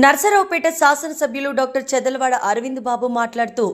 నర్సరావుపేట శాసనసభ్యులు డాక్టర్ చెదలవాడ అరవింద్ బాబు మాట్లాడుతూ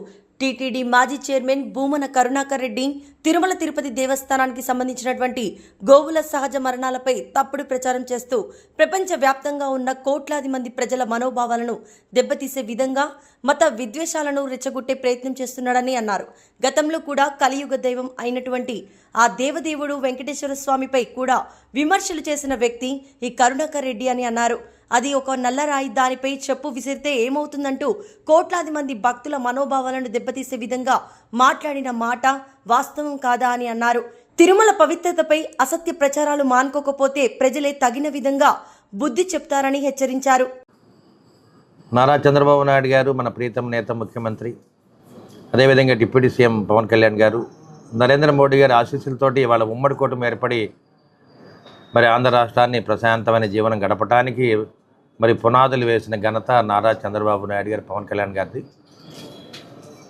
టీటీడీ మాజీ చైర్మన్ భూమన కరుణాకర్ రెడ్డి తిరుమల తిరుపతి దేవస్థానానికి సంబంధించినటువంటి గోవుల సహజ మరణాలపై తప్పుడు ప్రచారం చేస్తూ ప్రపంచ వ్యాప్తంగా ఉన్న కోట్లాది మంది ప్రజల మనోభావాలను దెబ్బతీసే విధంగా మత విద్వేషాలను రెచ్చగొట్టే ప్రయత్నం చేస్తున్నాడని అన్నారు. గతంలో కూడా కలియుగ దైవం అయినటువంటి ఆ దేవదేవుడు వెంకటేశ్వర స్వామిపై కూడా విమర్శలు చేసిన వ్యక్తి ఈ కరుణాకర్ రెడ్డి అని అన్నారు. అది ఒక నల్లరాయి దానిపై చెప్పు విసిరితే ఏమవుతుందంటూ కోట్లాది మంది భక్తుల మనోభావాలను దెబ్బతీసే విధంగా మాట్లాడిన మాట వాస్తవం కాదా అని అన్నారు. తిరుమల పవిత్రతపై అసత్య ప్రచారాలు మానుకోకపోతే ప్రజలే తగిన విధంగా బుద్ధి చెప్తారని హెచ్చరించారు. నారా చంద్రబాబు నాయుడు గారు మన ప్రీతం నేత ముఖ్యమంత్రి అదేవిధంగా డిప్యూటీ సీఎం పవన్ కళ్యాణ్ గారు నరేంద్ర మోడీ గారి ఆశీస్సులతోటి వాళ్ళ ఉమ్మడి కూటమి ఏర్పడి మరి ఆంధ్ర రాష్ట్రాన్ని ప్రశాంతమైన జీవనం గడపడానికి మరి పునాదులు వేసిన ఘనత నారా చంద్రబాబు నాయుడు గారు పవన్ కళ్యాణ్ గారిది.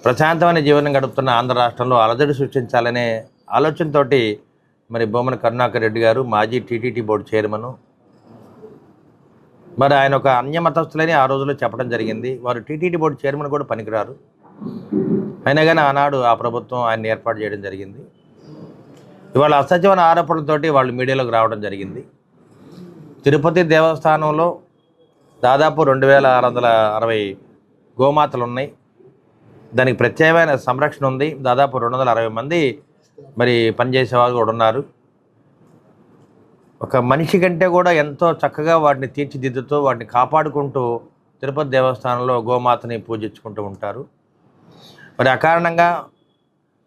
ప్రశాంతమైన జీవనం గడుపుతున్న ఆంధ్ర రాష్ట్రంలో అలజడి సృష్టించాలనే ఆలోచనతోటి మరి బొమ్మన కరుణాకర్ రెడ్డి గారు మాజీ టీటీడీ బోర్డు చైర్మన్. మరి ఆయన ఒక అన్యమతస్థులని ఆ రోజుల్లో చెప్పడం జరిగింది. వారు టీటీడీ బోర్డు చైర్మన్ కూడా పనికిరారు. అయినా కానీ ఆనాడు ఆ ప్రభుత్వం ఆయన ఏర్పాటు చేయడం జరిగింది. ఇవాళ అసత్యమైన ఆరోపణలతోటి వాళ్ళు మీడియాలోకి రావడం జరిగింది. తిరుపతి దేవస్థానంలో దాదాపు రెండు వేల ఆరు వందల అరవై గోమాతలు ఉన్నాయి. దానికి ప్రత్యేకమైన సంరక్షణ ఉంది. దాదాపు రెండు వందల అరవై మంది మరి పనిచేసేవారు కూడా ఉన్నారు. ఒక మనిషి కంటే కూడా ఎంతో చక్కగా వాటిని తీర్చిదిద్దుతూ వాటిని కాపాడుకుంటూ తిరుపతి దేవస్థానంలో గోమాతని పూజించుకుంటూ ఉంటారు. మరి అకారణంగా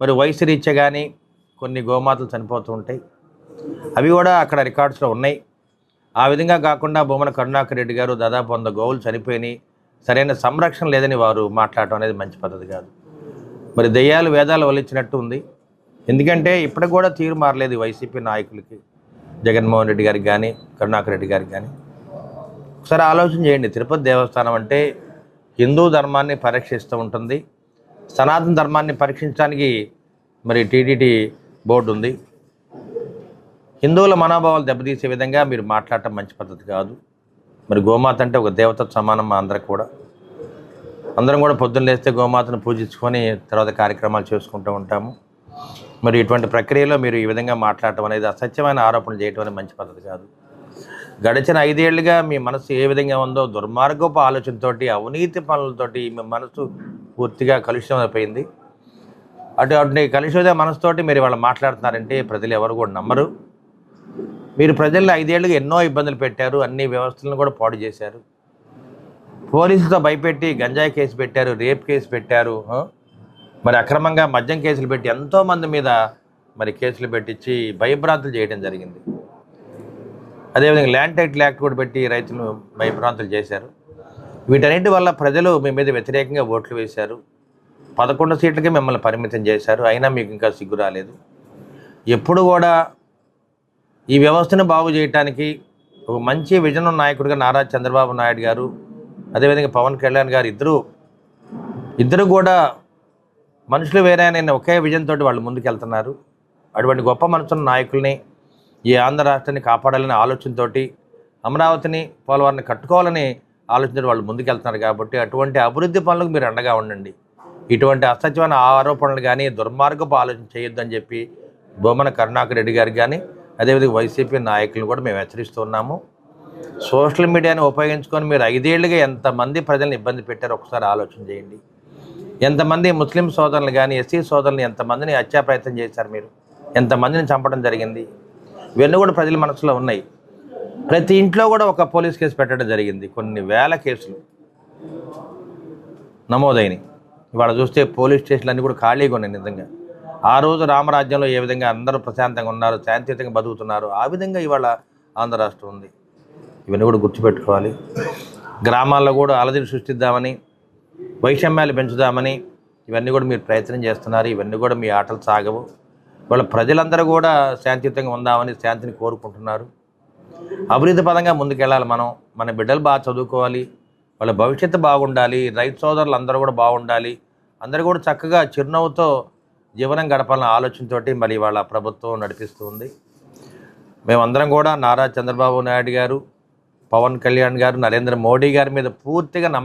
మరి వయసు రీత్యా కానీ కొన్ని గోమాతలు చనిపోతూ ఉంటాయి. అవి కూడా అక్కడ రికార్డ్స్లో ఉన్నాయి. ఆ విధంగా కాకుండా బొమ్మల కరుణాకర్ రెడ్డి గారు దాదాపు వంద గోవులు చనిపోయినాయి. సరైన సంరక్షణ లేదని వారు మాట్లాడటం అనేది మంచి పద్ధతి కాదు. మరి దెయ్యాలు వేదాలు వలిచ్చినట్టు ఉంది. ఎందుకంటే ఇప్పటికి కూడా తీరు మారలేదు వైసీపీ నాయకులకి. జగన్మోహన్ రెడ్డి గారికి కానీ కరుణాకర్ రెడ్డి గారికి కానీ ఒకసారి ఆలోచన చేయండి. తిరుపతి దేవస్థానం అంటే హిందూ ధర్మాన్ని పరీక్షిస్తూ ఉంటుంది. సనాతన ధర్మాన్ని పరీక్షించడానికి మరి టీటీడీ బోర్డు ఉంది. హిందువుల మనోభావాలు దెబ్బతీసే విధంగా మీరు మాట్లాడటం మంచి పద్ధతి కాదు. మరి గోమాత అంటే ఒక దేవత సమానం మా అందరికి కూడా. అందరం కూడా పొద్దున్న లేస్తే గోమాతను పూజించుకొని తర్వాత కార్యక్రమాలు చేసుకుంటూ ఉంటాము. మరి ఇటువంటి ప్రక్రియలో మీరు ఈ విధంగా మాట్లాడటం అనేది అసత్యమైన ఆరోపణలు చేయటం అనేది మంచి పద్ధతి కాదు. గడిచిన ఐదేళ్ళుగా మీ మనసు ఏ విధంగా ఉందో దుర్మార్గపు ఆలోచనతోటి అవినీతి పనులతోటి మీ మనసు పూర్తిగా కలుషితం అయిపోయింది అటు అటు కలుషిత మనసుతోటి మీరు వాళ్ళు మాట్లాడుతున్నారంటే ప్రజలు ఎవరు కూడా నమ్మరు. మీరు ప్రజల్లో ఐదేళ్ళుగా ఎన్నో ఇబ్బందులు పెట్టారు అన్ని వ్యవస్థలను కూడా పాడు చేశారు. పోలీసులతో భయపెట్టి గంజాయి కేసు పెట్టారు రేప్ కేసు పెట్టారు మరి అక్రమంగా మద్యం కేసులు పెట్టి ఎంతోమంది మీద మరి కేసులు పెట్టించి భయభ్రాంతులు చేయడం జరిగింది. అదేవిధంగా ల్యాండ్ టైటిల్ యాక్ట్ కూడా పెట్టి రైతులు భయభ్రాంతులు చేశారు. వీటన్నిటి వల్ల ప్రజలు మీ మీద వ్యతిరేకంగా ఓట్లు వేశారు. పదకొండు సీట్లకి మిమ్మల్ని పరిమితం చేశారు. అయినా మీకు ఇంకా సిగ్గు రాలేదు. ఎప్పుడు కూడా ఈ వ్యవస్థను బాగు చేయడానికి ఒక మంచి విజన్ నాయకుడిగా నారా చంద్రబాబు నాయుడు గారు అదేవిధంగా పవన్ కళ్యాణ్ గారు ఇద్దరు ఇద్దరు కూడా మనుషులు వేరే నేను ఒకే విజన్తో వాళ్ళు ముందుకెళ్తున్నారు. అటువంటి గొప్ప మనసున్న నాయకుల్ని ఈ ఆంధ్ర రాష్ట్రాన్ని కాపాడాలనే ఆలోచనతో అమరావతిని పోలవరాన్ని కట్టుకోవాలని ఆలోచనతో వాళ్ళు ముందుకెళ్తున్నారు కాబట్టి అటువంటి అభివృద్ధి పనులకు మీరు అండగా ఉండండి. ఇటువంటి అసత్యమైన ఆరోపణలు కానీ దుర్మార్గపు ఆలోచన చేయొద్దని చెప్పి బొమ్మన కరుణాకర్ రెడ్డి గారికి కానీ అదేవిధంగా వైసీపీ నాయకులను కూడా మేము హెచ్చరిస్తున్నాము. సోషల్ మీడియాని ఉపయోగించుకొని మీరు ఐదేళ్ళుగా ఎంతమంది ప్రజల్ని ఇబ్బంది పెట్టారో ఒకసారి ఆలోచన చేయండి. ఎంతమంది ముస్లిం సోదరులు కానీ ఎస్సీ సోదరులు ఎంతమందిని హత్యా ప్రయత్నం చేశారు మీరు? ఎంతమందిని చంపడం జరిగింది? ఇవన్నీ కూడా ప్రజల మనసులో ఉన్నాయి. ప్రతి ఇంట్లో కూడా ఒక పోలీస్ కేసు పెట్టడం జరిగింది. కొన్ని వేల కేసులు నమోదైనవి ఇవాళ చూస్తే పోలీస్ స్టేషన్లు అన్నీ కూడా ఖాళీగా ఉన్నాయి నిజంగా. ఆ రోజు రామరాజ్యంలో ఏ విధంగా అందరూ ప్రశాంతంగా ఉన్నారు శాంతియుతంగా బతుకుతున్నారు ఆ విధంగా ఇవాళ ఆంధ్ర రాష్ట్రం ఉంది. ఇవన్నీ కూడా గుర్తుపెట్టుకోవాలి. గ్రామాల్లో కూడా అలజడి సృష్టిద్దామని వైషమ్యాలు పెంచుదామని ఇవన్నీ కూడా మీరు ప్రయత్నం చేస్తున్నారు. ఇవన్నీ కూడా మీ ఆటలు సాగవు. వాళ్ళ ప్రజలందరూ కూడా శాంతియుతంగా ఉందామని శాంతిని కోరుకుంటున్నారు. అభివృద్ధి పదంగా ముందుకెళ్ళాలి మనం. మన బిడ్డలు బాగా చదువుకోవాలి. వాళ్ళ భవిష్యత్తు బాగుండాలి. రైతు సోదరులు అందరూ కూడా బాగుండాలి. అందరూ కూడా చక్కగా చిరునవ్వుతో జీవనం గడపాలన్న ఆలోచనతోటి మరి వాళ్ళ ప్రభుత్వం నడిపిస్తూ ఉంది. మేమందరం కూడా నారా చంద్రబాబు నాయుడు గారు పవన్ కళ్యాణ్ గారు నరేంద్ర మోడీ గారి మీద పూర్తిగా నమ్మకం